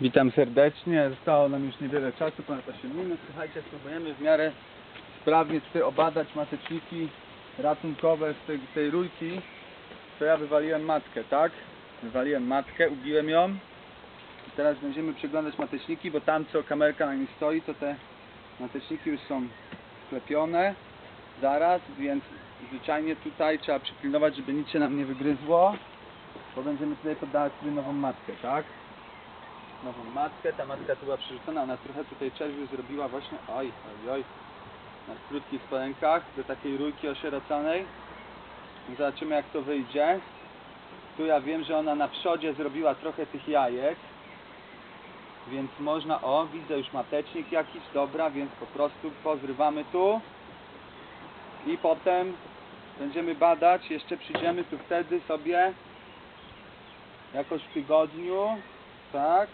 Witam serdecznie. Zostało nam już niewiele czasu, ponad 8 minut. Słuchajcie, spróbujemy w miarę sprawnie tutaj obadać mateczniki ratunkowe z tej, tej rurki. To ja wywaliłem matkę, tak? Wywaliłem matkę, ubiłem ją. I teraz będziemy przeglądać mateczniki, bo tam co kamerka na nim stoi, to te mateczniki już są sklepione zaraz, więc zwyczajnie tutaj trzeba przypilnować, żeby nic się nam nie wygryzło, bo będziemy tutaj poddawać sobie nową matkę, tak? Nową matkę. Ta matka tu była przerzucona, ona trochę tutaj czerwiu zrobiła właśnie, oj, oj, oj, na krótkich spodenkach do takiej rurki osieroconej. Zobaczymy jak to wyjdzie. Tu ja wiem, że ona na przodzie zrobiła trochę tych jajek. Więc można, o widzę już matecznik jakiś, dobra, więc po prostu pozrywamy tu. I potem będziemy badać, jeszcze przyjdziemy tu wtedy sobie jakoś w tygodniu, tak?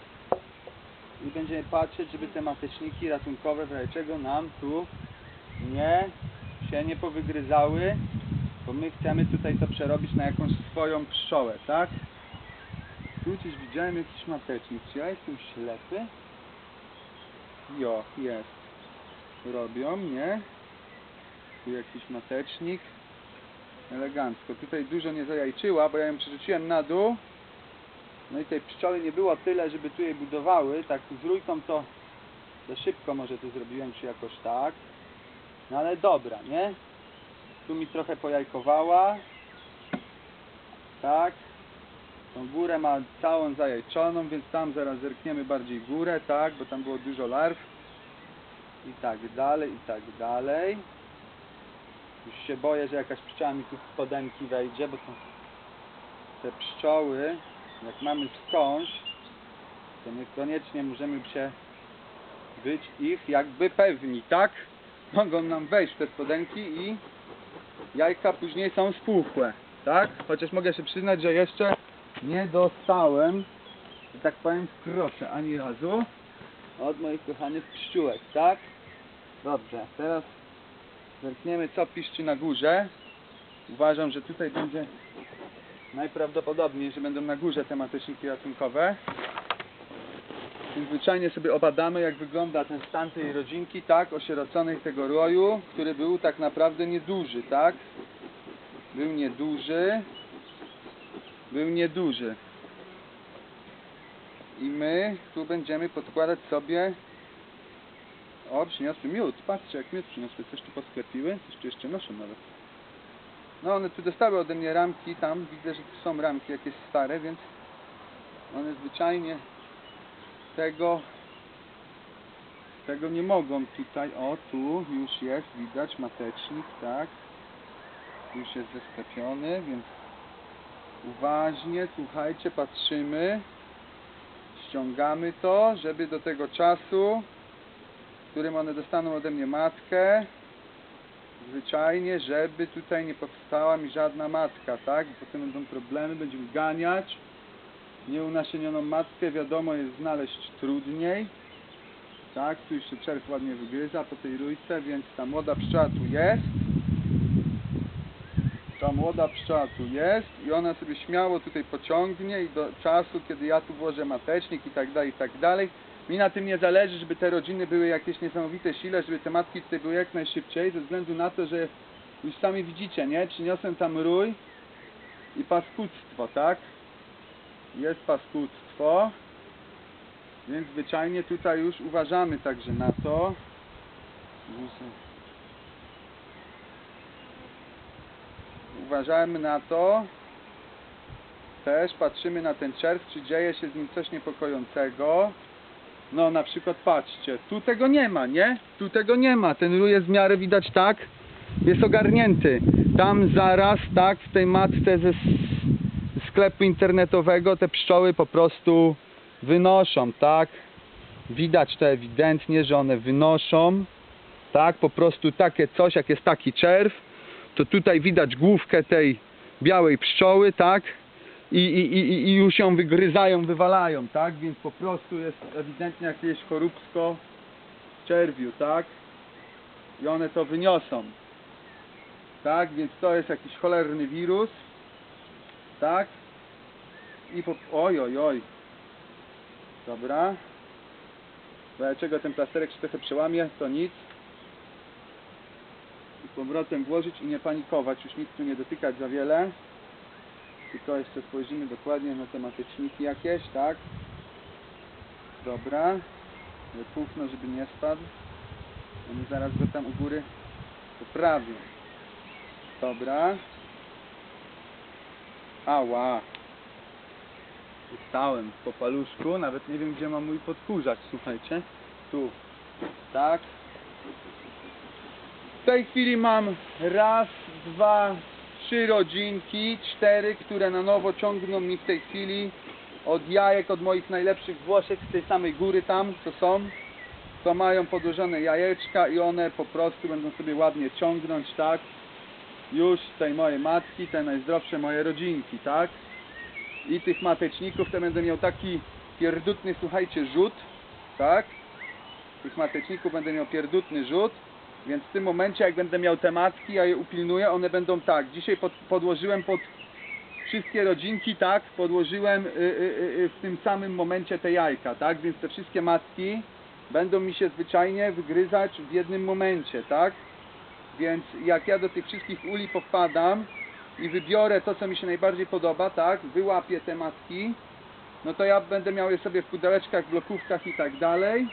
I będziemy patrzeć, żeby te mateczniki ratunkowe w razie czego nam tu nie się nie powygryzały, bo my chcemy tutaj to przerobić na jakąś swoją pszczołę, tak? Tu gdzieś widziałem jakiś matecznik. Czy ja jestem ślepy? Jo, jest. Robią, nie? Tu jakiś matecznik. Elegancko. Tutaj dużo nie zajajczyła, bo ja ją przerzuciłem na dół. No i tej pszczoły nie było tyle, żeby tu je budowały. Tak z rójką to za szybko może to zrobiłem, czy jakoś tak. No ale dobra, nie? Tu mi trochę pojajkowała. Tak. Tą górę ma całą zajajczoną, więc tam zaraz zerkniemy bardziej górę, tak? Bo tam było dużo larw. I tak dalej, i tak dalej. Już się boję, że jakaś pszczoła mi tu w spodenki wejdzie, bo to te pszczoły jak mamy wskąś, to niekoniecznie możemy się być ich jakby pewni, tak? Mogą nam wejść te spodenki i jajka później są spuchłe, tak? Chociaż mogę się przyznać, że jeszcze nie dostałem, że tak powiem, w krocze ani razu od moich kochanych pszczółek, tak? Dobrze, teraz zerkniemy co piszczy na górze. Uważam, że tutaj będzie najprawdopodobniej, że będą na górze te mateczniki ratunkowe. Więc zwyczajnie sobie obadamy, jak wygląda ten stan tej rodzinki, tak, osieroconej tego roju, który był tak naprawdę nieduży, tak? Był nieduży. Był nieduży. I my tu będziemy podkładać sobie o, przyniosły miód. Patrzcie, jak miód przyniosły. Coś tu posklepiły. Coś tu jeszcze noszą nawet. No one tu dostały ode mnie ramki tam, widzę, że tu są ramki jakieś stare, więc one zwyczajnie tego tego nie mogą. Tutaj, o tu już jest, widać matecznik, tak, już jest zesklepiony, więc uważnie, słuchajcie, patrzymy, ściągamy to, żeby do tego czasu, w którym one dostaną ode mnie matkę, zwyczajnie, żeby tutaj nie powstała mi żadna matka, tak? Potem będą problemy, będziemy ganiać. Nieunasienioną matkę wiadomo jest znaleźć trudniej. Tak, tu się czerw ładnie wygryza po tej rójce, więc ta młoda pszczoła tu jest. Ta młoda pszczoła tu jest i ona sobie śmiało tutaj pociągnie i do czasu, kiedy ja tu włożę matecznik i tak dalej, i tak dalej. Mi na tym nie zależy, żeby te rodziny były jakieś niesamowite sile, żeby te matki tutaj były jak najszybciej, ze względu na to, że już sami widzicie, nie? Przyniosłem tam rój i paskudztwo, tak? Jest paskudztwo, więc zwyczajnie tutaj już uważamy także na to. Uważamy na to. Też patrzymy na ten czerw, czy dzieje się z nim coś niepokojącego. No na przykład patrzcie, tu tego nie ma, nie? Tu tego nie ma, ten rój jest w miarę widać tak, jest ogarnięty. Tam zaraz, tak, w tej matce ze sklepu internetowego te pszczoły po prostu wynoszą, tak? Widać to ewidentnie, że one wynoszą, tak? Po prostu takie coś, jak jest taki czerw, to tutaj widać główkę tej białej pszczoły, tak? I, i, i, już ją wygryzają, wywalają, tak? Więc po prostu jest ewidentnie jakieś choróbsko czerwiu, tak? I one to wyniosą. Tak? Więc to jest jakiś cholerny wirus. Tak? I po... Oj, oj, oj. Dobra. Dlaczego ten plasterek się trochę przełamie, to nic. I powrotem włożyć i nie panikować, już nic tu nie dotykać za wiele. Tylko jeszcze spojrzymy dokładnie na te mateczniki jakieś, tak? Dobra. Wypufno, żeby nie spadł. Oni zaraz go tam u góry poprawią. Dobra. Ała. Stałem po paluszku, nawet nie wiem gdzie mam mój podkurzacz, słuchajcie. Tu. Tak. W tej chwili mam raz, dwa, trzy rodzinki, cztery, które na nowo ciągną mi w tej chwili od jajek, od moich najlepszych Włoszek z tej samej góry tam, co są. To mają podłożone jajeczka i one po prostu będą sobie ładnie ciągnąć, tak? Już tej mojej matki, te najzdrowsze moje rodzinki, tak? I tych mateczników to będę miał taki pierdutny, słuchajcie, rzut, tak? Tych mateczników będę miał pierdutny rzut, więc w tym momencie jak będę miał te matki, ja je upilnuję, one będą tak. Dzisiaj pod, podłożyłem pod wszystkie rodzinki, tak? Podłożyłem y, y, y, y, w tym samym momencie te jajka, tak? Więc te wszystkie matki będą mi się zwyczajnie wygryzać w jednym momencie, tak? Więc jak ja do tych wszystkich uli powpadam i wybiorę to, co mi się najbardziej podoba, tak? Wyłapię te matki, no to ja będę miał je sobie w pudełeczkach, blokówkach i tak dalej.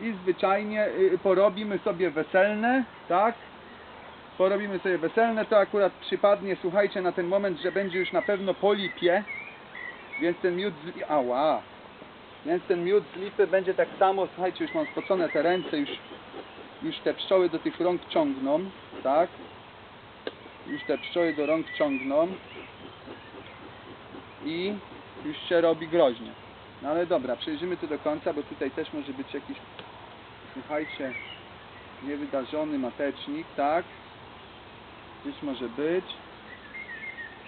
I zwyczajnie y, porobimy sobie weselne, tak? Porobimy sobie weselne, to akurat przypadnie, słuchajcie, na ten moment, że będzie już na pewno po lipie, więc ten miód z li- ała, więc ten miód z lipy będzie tak samo, słuchajcie, już mam spocone te ręce, już, już te pszczoły do tych rąk ciągną, tak? Już te pszczoły do rąk ciągną i już się robi groźnie. No ale dobra, przejrzymy to do końca, bo tutaj też może być jakiś, słuchajcie, niewydarzony matecznik, tak? Gdzieś może być.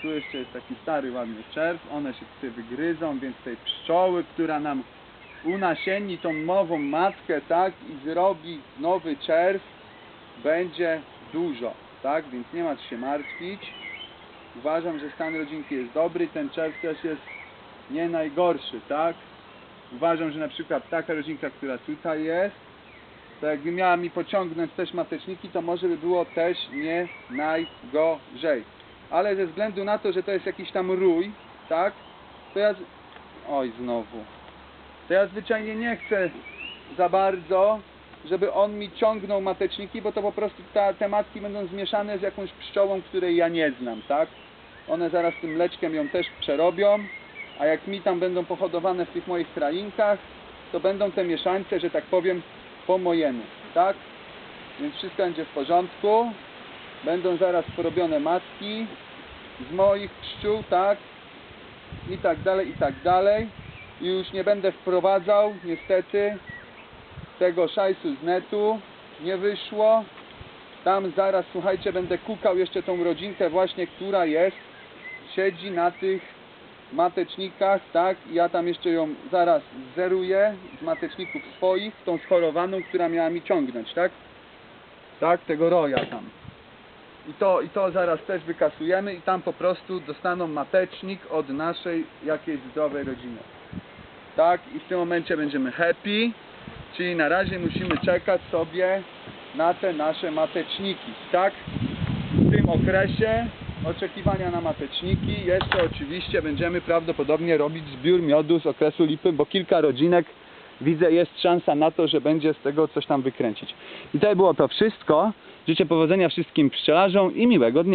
Tu jeszcze jest taki stary, ładny czerw. One się tutaj wygryzą, więc tej pszczoły, która nam unasieni tą nową matkę, tak? I zrobi nowy czerw, będzie dużo, tak? Więc nie ma co się martwić. Uważam, że stan rodzinki jest dobry. Ten czerw też jest nie najgorszy, tak? Uważam, że na przykład taka rodzinka, która tutaj jest, to jakby miała mi pociągnąć też mateczniki, to może by było też nie najgorzej. Ale ze względu na to, że to jest jakiś tam rój, tak? To ja... z- Oj, znowu. To ja zwyczajnie nie chcę za bardzo, żeby on mi ciągnął mateczniki, bo to po prostu ta, te matki będą zmieszane z jakąś pszczołą, której ja nie znam, tak? One zaraz tym mleczkiem ją też przerobią, a jak mi tam będą pohodowane w tych moich krainkach, to będą te mieszańce, że tak powiem, po mojemu, tak? Więc wszystko będzie w porządku. Będą zaraz porobione matki z moich pszczół, tak? I tak dalej, i tak dalej. I już nie będę wprowadzał, niestety, tego szajsu z netu. Nie wyszło. Tam zaraz, słuchajcie, będę kukał jeszcze tą rodzinkę właśnie, która jest, siedzi na tych matecznikach, tak? I ja tam jeszcze ją zaraz zeruję z mateczników swoich, tą schorowaną, która miała mi ciągnąć, tak? Tak, tego roja tam. I to, I to zaraz też wykasujemy i tam po prostu dostaną matecznik od naszej jakiejś zdrowej rodziny. Tak? I w tym momencie będziemy happy, czyli na razie musimy czekać sobie na te nasze mateczniki, tak? w tym okresie oczekiwania na mateczniki jeszcze oczywiście będziemy prawdopodobnie robić zbiór miodu z okresu lipy, bo kilka rodzinek widzę jest szansa na to, że będzie z tego coś tam wykręcić. I to było to wszystko. Życzę powodzenia wszystkim pszczelarzom i miłego dnia.